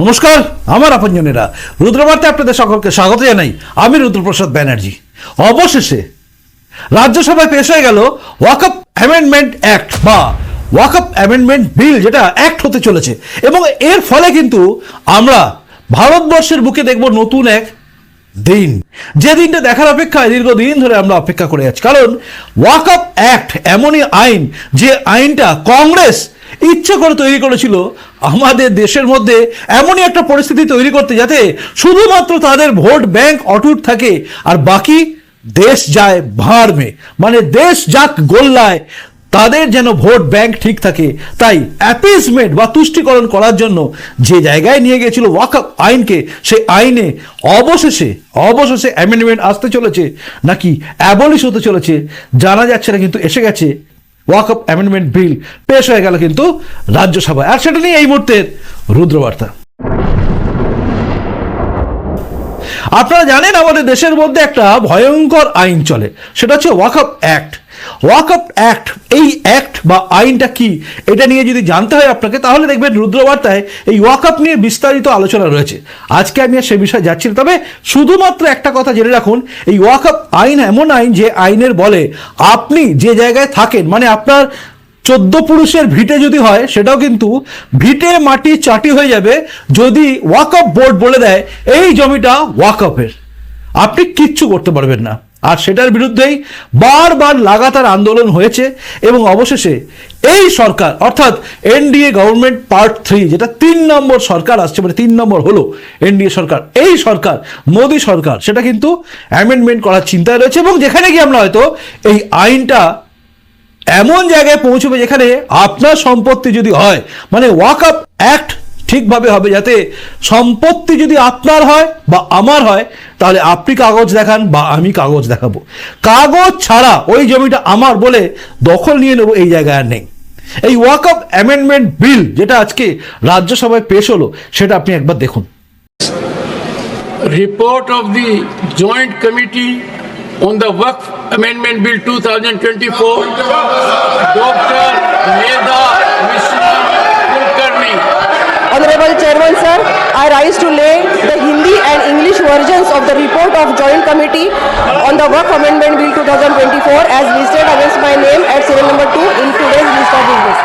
নমস্কার, আমার আপনজনেরা। রুদ্রবার্তে আপনাদের সকলকে স্বাগত জানাই। আমি রুদ্রপ্রসাদ ব্যানার্জি। অবশেষে রাজ্যসভায় পেশ হয়ে গেল ওয়াকআপ অ্যামেন্ডমেন্ট অ্যাক্ট বা ওয়াকআপ অ্যামেন্ডমেন্ট বিল যেটা অ্যাক্ট হতে চলেছে। এবং এর ফলে কিন্তু আমরা ভারতবর্ষের বুকে দেখব নতুন এক দিন। যে দিনটা দেখার অপেক্ষায় দীর্ঘদিন ধরে আমরা অপেক্ষা করে আছি। কারণ ওয়াকআপ অ্যাক্ট এমনই আইন, যে আইনটা কংগ্রেস ইচ্ছে করে তৈরি করেছিল আমাদের দেশের মধ্যে এমনই একটা পরিস্থিতি তৈরি করতে যাতে শুধুমাত্র তাদের ভোট ব্যাংক অটুট থাকে আর বাকি দেশ যায় ভাঁড়মে মানে দেশ যাক গোল্লায়, তাদের যেন ভোট ব্যাংক ঠিক থাকে। তাই অ্যাপিসমেন্ট বা তুষ্টিকরণ করার জন্য যে জায়গায় নিয়ে গিয়েছিল ওয়াকআপ আইনকে সেই আইনে অবশেষে অবশেষে অ্যামেন্ডমেন্ট আসতে চলেছে, নাকি অ্যাবলিশ হতে চলেছে, জানা যাচ্ছে না, কিন্তু এসে গেছে। ওয়াকআপ অ্যামেন্ডমেন্ট বিল পেশ হয়ে গেল কিন্তু রাজ্যসভায়। আর সেটা নিয়ে এই মুহূর্তের রুদ্রবার্তা। আপনারা জানেন আমাদের দেশের মধ্যে একটা ভয়ঙ্কর আইন চলে। সেটা হচ্ছে ওয়াকআপ অ্যাক্ট ওয়াকআপ অ্যাক্ট এই অ্যাক্ট বা আইনটা কি, এটা নিয়ে যদি জানতে হয় আপনাকে, তাহলে দেখবেন রুদ্রবার্তায় এই ওয়াকআপ নিয়ে বিস্তারিত আলোচনা রয়েছে। আজকে আমি সে বিষয়ে যাচ্ছি তবে শুধুমাত্র একটা কথা জেনে রাখুন, এই ওয়াকআপ আইন এমন আইন যে আইনের বলে, আপনি যে জায়গায় থাকেন মানে আপনার চোদ্দ পুরুষের ভিটে যদি হয়, সেটাও কিন্তু ভিটে মাটি চাটি হয়ে যাবে যদি ওয়াকআপ বোর্ড বলে দেয়, এই জমিটা ওয়াকআপের আপনি কিচ্ছু করতে পারবেন না। আর সেটার বিরুদ্ধেই বারবার লাগাতার আন্দোলন হয়েছে এবং অবশেষে এই সরকার, অর্থাৎ এনডিএ গভর্নমেন্ট পার্ট থ্রি, যেটা তিন নম্বর সরকার আসছে মানে তিন নম্বর হলো এনডিএ সরকার, এই সরকার, মোদী সরকার, সেটা কিন্তু অ্যামেন্ডমেন্ট করার চিন্তায় রয়েছে এবং যেখানে গিয়ে আমরা হয়তো এই আইনটা এমন জায়গায় পৌঁছবে যেখানে আপনার সম্পত্তি যদি হয় মানে ওয়াক আপ অ্যাক্ট ঠিকভাবে হবে যাতে সম্পত্তি যদি আপনার হয় বা আমার হয় তাহলে আপনি কাগজ দেখান বা আমি কাগজ দেখাবো। কাগজ ছাড়া ওই জমিটা আমার বলে দখল নিয়ে নেব এই জায়গায় আর নেই। এই ওয়াক আপ অ্যামেন্ডমেন্ট বিল যেটা আজকে রাজ্যসভায় পেশ হলো সেটা আপনি একবার দেখুন। Report joint committee on the on the Waqf Amendment Bill 2024, Dr. Chairman, sir, I rise to lay the Hindi and English versions of the report of Joint Committee on the Work Amendment Bill 2024 as listed against my name at serial number 2 in today's list of business.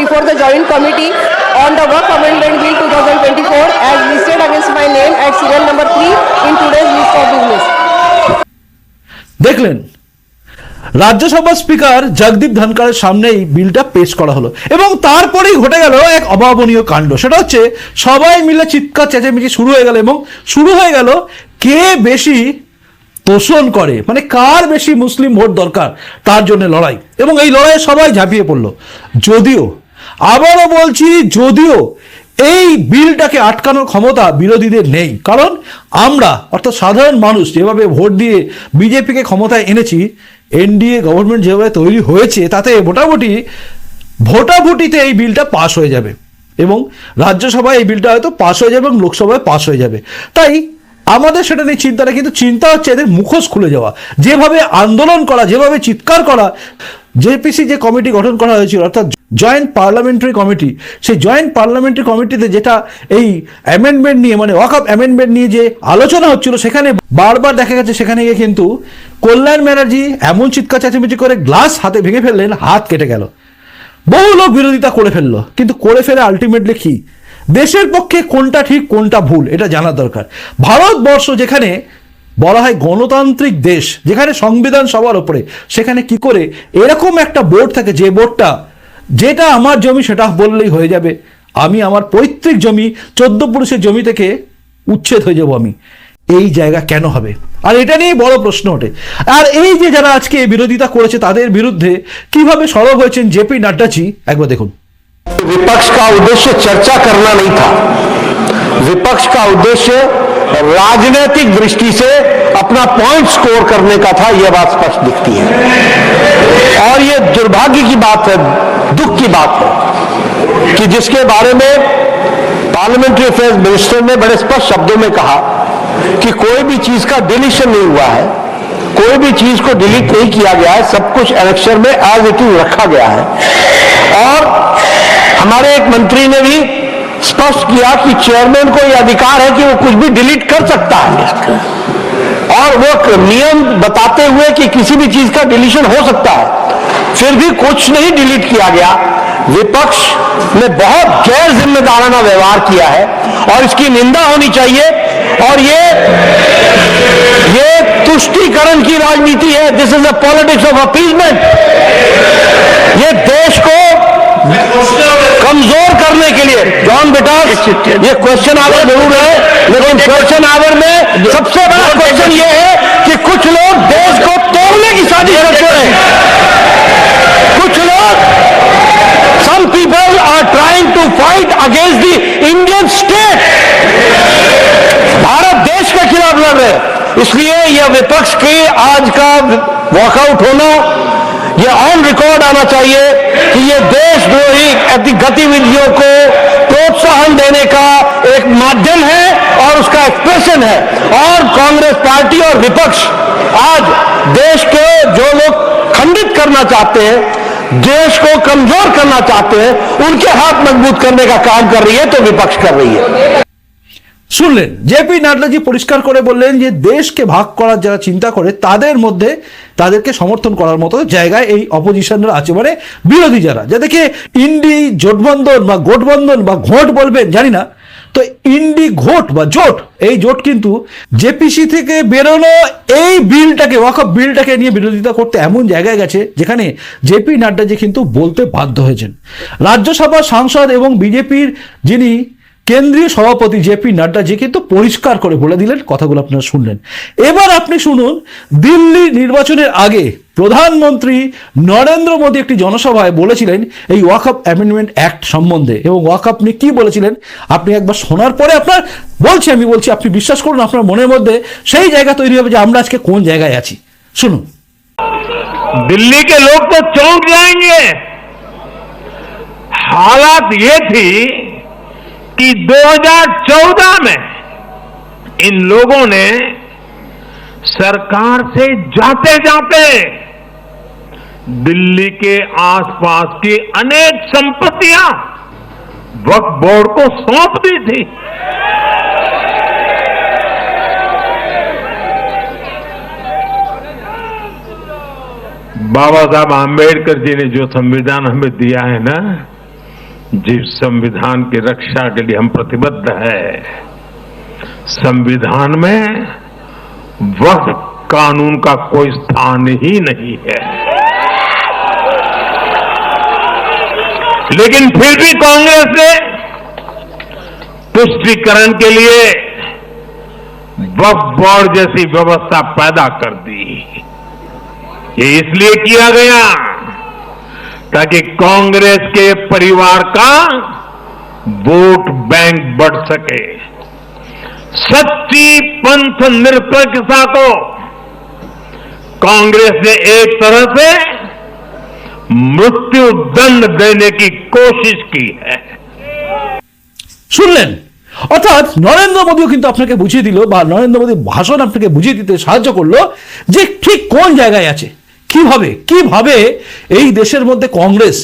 Before the Joint Committee on the Work Amendment Bill 2024 as listed against my name at serial number 3 in today's list of business. দেখলেন, Rajya Sabha speaker Jagdeep ধনকারের সামনে এই বিলটা পেশ করা হলো এবং তারপরেই ঘটে গেল এক অভাবনীয় কাণ্ড। সেটা হচ্ছে সবাই মিলে চিৎকার চেঁচামেচি শুরু হয়ে গেল এবং শুরু হয়ে গেল কে বেশি তোষণ করে মানে কার বেশি মুসলিম ভোট দরকার, তার জন্য লড়াই। এবং এই লড়াইয়ে সবাই ঝাঁপিয়ে পড়ল। যদিও আবারও বলছি, যদিও এই বিলটাকে আটকানোর ক্ষমতা বিরোধীদের নেই, কারণ আমরা, অর্থাৎ সাধারণ মানুষ, যেভাবে ভোট দিয়ে বিজেপিকে ক্ষমতায় এনেছি, এনডিএ গভর্নমেন্ট যেভাবে তৈরি হয়েছে, তাতে মোটামুটি ভোটাভুটিতে এই বিলটা পাশ হয়ে যাবে এবং রাজ্যসভায় এই বিলটা হয়তো পাশ হয়ে যাবে এবং লোকসভায় পাশ হয়ে যাবে। তাই আমাদের সেটা নিয়ে চিন্তা নেই, কিন্তু চিন্তা হচ্ছে এদের মুখোশ খুলে যাওয়া। যেভাবে আন্দোলন করা, যেভাবে চিৎকার করা, জেপিসি যে কমিটি গঠন করা হয়েছিল, অর্থাৎ জয়েন্ট পার্লামেন্টারি কমিটি সেই জয়েন্ট পার্লামেন্টারি কমিটিতে যেটা এই অ্যামেন্ডমেন্ট নিয়ে মানে ওয়াকআপ অ্যামেন্ডমেন্ট নিয়ে যে আলোচনা হচ্ছিল, সেখানে বারবার দেখা গেছে, সেখানে গিয়ে কিন্তু কল্যাণ ব্যানার্জি এমন চিৎকার চেঁচামেচি করে গ্লাস হাতে ভেঙে ফেললেন, হাত কেটে গেল। বহু লোক বিরোধিতা করে ফেলল, কিন্তু করে ফেলে আলটিমেটলি কি? দেশের পক্ষে কোনটা ঠিক, কোনটা ভুল, এটা জানা দরকার। ভারতবর্ষ যেখানে বলা হয় গণতান্ত্রিক দেশ, যেখানে সংবিধান সবার ওপরে সেখানে কি করে এরকম একটা বোর্ড থাকে, যে বোর্ডটা যেটা আমার জমি সেটা বললেই হয়ে যাবে আমি আমার পৈতৃক জমি চোদ্দ পুরুষের জমি থেকে উচ্ছেদ হয়ে যাব আমি এই জায়গা কেন হবে আর এটা নিয়ে বড় প্রশ্ন ওঠে আর এই যে যারা আজকে বিরোধিতা করেছে তাদের বিরুদ্ধে কিভাবে সরব হয়েছেন জেপি নাড্ডাজি একবার দেখুন विपक्ष का उद्देश्य चर्चा करना नहीं था विपक्ष का उद्देश्य राजनीतिक दृष्टि से अपना पॉइंट स्कोर करने का था यह बात स्पष्ट दिखती है और यह दुर्भाग्य की बात है दुख की बात है कि जिसके बारे में पार्लियामेंट्री अफेयर्स मिनिस्टर ने बड़े स्पष्ट शब्दों में कहा कि कोई भी चीज़ का डिलीशन नहीं हुआ है, कोई भी चीज़ को डिलीट नहीं किया गया है, सब कुछ एनेक्शर में एज इट इज़ रखा गया है। और हमारे एक मंत्री ने भी स्पष्ट किया कि चेयरमैन को यह अधिकार है कि वो कुछ भी डिलीट कर सकता है। और वो नियम बताते हुए कि किसी भी चीज़ का डिलीशन हो सकता है, फिर भी कुछ नहीं डिलीट किया गया। विपक्ष ने बहुत गैर जिम्मेदाराना व्यवहार किया है और इसकी निंदा होनी चाहिए। और ये ये तुष्टीकरण की राजनीति है। This is a politics of appeasement ये देश को कमज़ोर करने के लिए। जॉन बेटा ये क्वेश्चन आवर ज़रूर है, लेकिन क्वेश्चन आवर में सबसे बड़ा क्वेश्चन ये है कि कुछ लोग देश को तोड़ने की साजिश करते हैं। कुछ लोग some people are trying to fight against the Indian state Bharat देश के खिलाफ लड़ रहे इसलिए यह विपक्ष के आज का वॉकआउट होना यह ऑन रिकॉर्ड आना चाहिए कि यह देशद्रोही गतिविधियों को प्रोत्साहन देने का एक माध्यम है और उसका एक्सप्रेशन है। और कांग्रेस पार्टी और विपक्ष आज देश के जो लोग खंडित करना चाहते हैं, देश को कमज़ोर करना चाहते हैं, उनके हाथ मज़बूत करने का काम कर रही है तो विपक्ष कर रही है। শুনলেন জেপি নাড্ডাজি পরিষ্কার করে বললেন যে দেশকে ভাগ করার যারা চিন্তা করে, তাদের মধ্যে তাদেরকে সমর্থন করার মতো জায়গায় এই অপোজিশনরা আছে। মানে বিরোধী যারা যাদেরকে ইন্ডি জোটবন্ধন বা গোটবন্ধন বা ঘোট বলবেন, জানি না, তো ইন্ডি ঘোট বা জোট, এই জোট কিন্তু জেপিসি থেকে বেরোনো এই বিলটাকে, ওয়াকফ বিলটাকে নিয়ে বিরোধিতা করতে এমন জায়গায় গেছে যেখানে জেপি নাড্ডাজি কিন্তু বলতে বাধ্য হয়েছেন। রাজ্যসভার সাংসদ এবং বিজেপির যিনি কেন্দ্রীয় সভাপতি জেপি নাড্ডা যে কিন্তু পরিষ্কার করে বলে দিলেন কথাগুলো আপনারা শুনলেন এবার আপনি শুনুন দিল্লি নির্বাচনের আগে প্রধানমন্ত্রী নরেন্দ্র মোদী একটি জনসভায় বলেছিলেন এই ওয়াকআপ অ্যামেন্ডমেন্ট অ্যাক্ট সম্বন্ধে এবং ওয়াকআপ নিয়ে কি বলেছিলেন আপনি একবার শোনার পরে আপনার বলছি আমি বলছি আপনি বিশ্বাস করুন আপনার মনের মধ্যে সেই জায়গা তৈরি হবে যে আমরা আজকে কোন জায়গায় আছি শুনুন दिल्ली के लोग तो चौंक जाएंगे हालात ये थी कि 2014 में इन लोगों ने सरकार से जाते जाते दिल्ली के आसपास की अनेक संपत्तियाँ वक्फ बोर्ड को सौंप दी थी। बाबा साहब आम्बेडकर जी ने जो संविधान हमें दिया है ना जिस संविधान की रक्षा के लिए हम प्रतिबद्ध है, संविधान में वक्फ कानून का कोई स्थान ही नहीं है। लेकिन फिर भी कांग्रेस ने पुष्टिकरण के लिए वक्फ बोर्ड जैसी व्यवस्था पैदा कर दी। ये इसलिए किया गया ताकि कांग्रेस के परिवार का वोट बैंक बढ़ सके सच्ची पंथ निरपेक्षता को कांग्रेस ने एक तरह से मृत्यु दंड देने की कोशिश की है শুনলেন অর্থাৎ নরেন্দ্র মোদীও কিন্তু আপনাকে বুঝিয়ে দিল বা নরেন্দ্র মোদীর ভাষণ আপনাকে বুঝিয়ে দিতে সাহায্য করলো যে ঠিক কোন জায়গায় আছে কিভাবে কিভাবে এই দেশের মধ্যে কংগ্রেস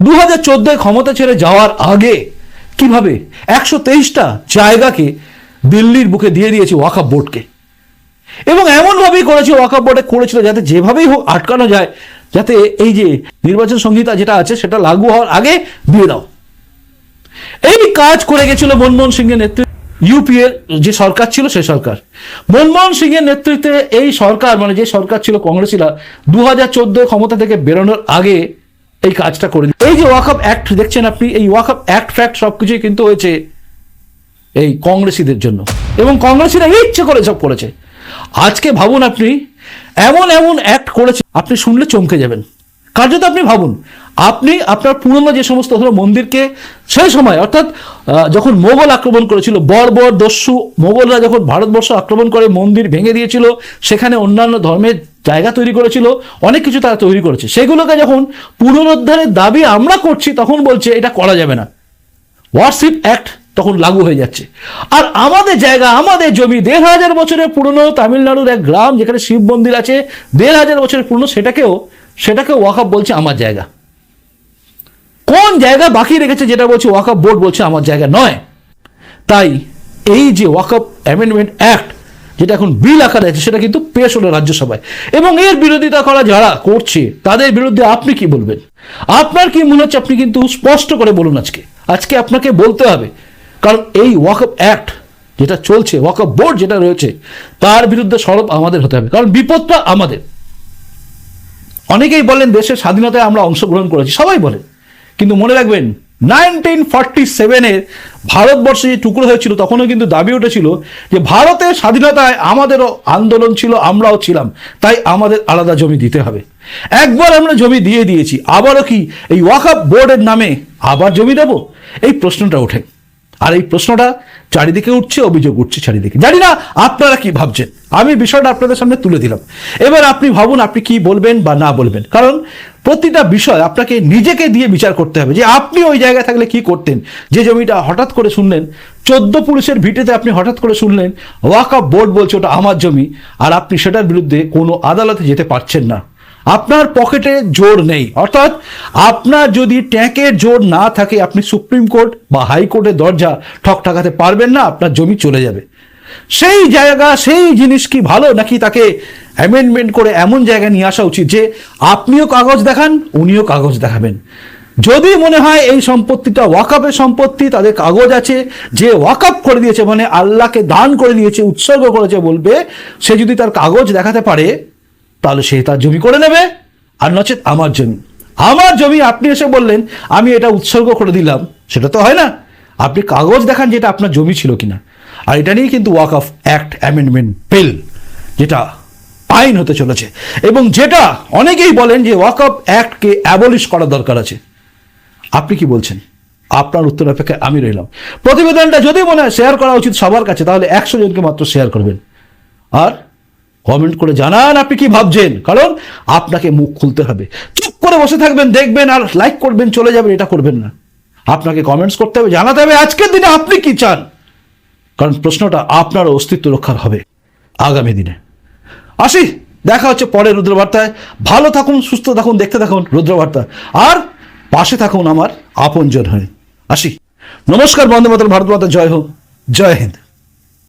দু হাজার ক্ষমতা ছেড়ে যাওয়ার আগে কীভাবে একশো তেইশটা জায়গাকে দিল্লির বুকে দিয়ে দিয়েছে ওয়াকাপ বোর্ডকে? এবং এমনভাবেই করেছে ওয়াকাপ বোর্ডে করেছিল যাতে যেভাবেই হোক আটকানো যায়, যাতে এই যে নির্বাচন সংহিতা যেটা আছে সেটা লাগু হওয়ার আগে দিয়ে দাও। এই কাজ করে গেছিল মনমোহন সিংয়ের নেতৃত্বে ইউপিএ যে সরকার ছিল সেই সরকার। মনমোহন সিংয়ের নেতৃত্বে এই সরকার মানে যে সরকার ছিল কংগ্রেসিরা দু হাজার ক্ষমতা থেকে বেরোনোর আগে এই কাজটা করে এই যে ওয়াকআপ অ্যাক্ট, দেখছেন আপনি, এই ওয়াকআপ অ্যাক্ট ফ্যাক্ট সবকিছুই কিন্তু হয়েছে এই কংগ্রেসীদের জন্য। এবং কংগ্রেসীরা ইচ্ছে করে সব করেছে। আজকে ভাবুন আপনি, এমন এমন অ্যাক্ট করেছে, আপনি শুনলে চমকে যাবেন। কার্যত আপনি ভাবুন আপনি আপনার পুরনো যে সমস্ত ধরো মন্দিরকে সেই সময়, অর্থাৎ যখন মোগল আক্রমণ করেছিল, বর্বর, দস্যু, মোগলরা যখন ভারতবর্ষ আক্রমণ করে মন্দির ভেঙে দিয়েছিল, সেখানে অন্যান্য ধর্মের জায়গা তৈরি করেছিল, অনেক কিছু তারা তৈরি করেছে। সেগুলোকে যখন পুনরুদ্ধারের দাবি আমরা করছি, তখন বলছে, এটা করা যাবে না। ওয়ারশিপ অ্যাক্ট তখন লাগু হয়ে যাচ্ছে। আর আমাদের জায়গা, আমাদের জমি, দেড় হাজার বছরের পুরনো তামিলনাড়ুর এক গ্রাম, যেখানে শিব মন্দির আছে, দেড় হাজার বছরের পুরনো, সেটাকেও সেটাকে ওয়াকআপ বলছে আমার জায়গা। কোন জায়গা বাকি রেখেছে যেটা বলছে ওয়াকআপ বোর্ড বলছে আমার জায়গা নয়? তাই এই যে ওয়াকআপ অ্যামেন্ডমেন্ট অ্যাক্ট যেটা এখন বিল আকারে আছে, সেটা কিন্তু পেশ হলো রাজ্যসভায়। এবং এর বিরোধিতা করা যারা করছে, তাদের বিরুদ্ধে আপনি কি বলবেন? আপনার কি মনে হচ্ছে আপনি কিন্তু স্পষ্ট করে বলুন আজকে? আজকে আপনাকে বলতে হবে, কারণ এই ওয়াকআপ অ্যাক্ট যেটা চলছে ওয়াকআপ বোর্ড যেটা রয়েছে, তার বিরুদ্ধে সরব আমাদের হতে হবে, কারণ বিপদটা আমাদের। অনেকেই বলেন দেশের স্বাধীনতায় আমরা অংশগ্রহণ করেছি, সবাই বলেন কিন্তু মনে রাখবেন নাইনটিন ফর্টি সেভেনের ভারতবর্ষে যে টুকরো হয়েছিল, তখনও কিন্তু দাবি উঠেছিল যে ভারতের স্বাধীনতায় আমাদেরও আন্দোলন ছিল, আমরাও ছিলাম। তাই আমাদের আলাদা জমি দিতে হবে। একবার আমরা জমি দিয়ে দিয়েছি, আবারও কি এই ওয়াকআপ বোর্ডের নামে আবার জমি দেব? এই প্রশ্নটা ওঠে। আর এই প্রশ্নটা চারিদিকে উঠছে, অভিযোগ উঠছে চারিদিকে। জানি না আপনারা কি ভাবছেন। আমি বিষয়টা আপনাদের সামনে তুলে দিলাম। এবার আপনি ভাবুন, আপনি কি বলবেন বা না বলবেন। কারণ প্রতিটা বিষয় আপনাকে নিজেকে দিয়ে বিচার করতে হবে যে আপনি ওই জায়গায় থাকলে কি করতেন। যে জমিটা হঠাৎ করে শুনলেন, চোদ্দ পুলিশের ভিটেতে আপনি হঠাৎ করে শুনলেন, ওয়াকআপ বোর্ড বলছে ওটা আমার জমি, আর আপনি সেটার বিরুদ্ধে কোনো আদালতে যেতে পারছেন না। আপনার পকেটে জোর নেই। অর্থাৎ আপনার যদি ট্যাঙ্কের জোর না থাকে, আপনি সুপ্রিম কোর্ট বা হাইকোর্টের দরজা ঠক ঠাকাতে পারবেন না, আপনার জমি চলে যাবে। সেই জায়গা, সেই জিনিস কি ভালো? নাকি তাকে অ্যামেন্ডমেন্ট করে এমন জায়গায় নিয়ে আসা উচিত যে আপনিও কাগজ দেখান, উনিও কাগজ দেখাবেন। যদি মনে হয় এই সম্পত্তিটা ওয়াকাপের সম্পত্তি, তাদের কাগজ আছে, যে ওয়াকাপ করে দিয়েছে মানে আল্লাহকে দান করে দিয়েছে, উৎসর্গ করেছে বলবে, সে যদি তার কাগজ দেখাতে পারে তাহলে সে তার জমি করে নেবে। আর নচেত আমার জমি। আমার জমি, আপনি এসে বললেন, আমি এটা উৎসর্গ করে দিলাম। সেটা তো হয় না। আপনি কাগজ দেখান যেটা আপনার জমি ছিল কিনা। আর এটা নিয়েই কিন্তু walk of act amendment bill যেটা আইন হতে চলেছে। এবং যেটা অনেকেই বলেন যে ওয়াক অফ অ্যাক্টকে অ্যাবলিশ করা দরকার আছে। আপনি কি বলছেন? আপনার উত্তর অপেক্ষায় আমি রইলাম। প্রতিবেদনটা যদি মনে হয় শেয়ার করা উচিত সবার কাছে, তাহলে একশো জনকে মাত্র শেয়ার করবেন। আর কমেন্ট করে জানান আপনি কি ভাবছেন। কারণ আপনাকে মুখ খুলতে হবে। চুপ করে বসে থাকবেন, দেখবেন আর লাইক করবেন, চলে যাবেন, এটা করবেন না। আপনাকে কমেন্টস করতে হবে, জানাতে হবে আজকের দিনে আপনি কি চান। কারণ প্রশ্নটা আপনার অস্তিত্ব রক্ষার হবে আগামী দিনে। আসি, দেখা হচ্ছে পরে রুদ্রবার্তায়। ভালো থাকুন, সুস্থ থাকুন, দেখতে থাকুন রুদ্রবার্তা। আর পাশে থাকুন আমার আপনজন হয়ে। আসি। নমস্কার বন্দে মাতরম ভারত মাতা জয় হোক। জয় হিন্দ।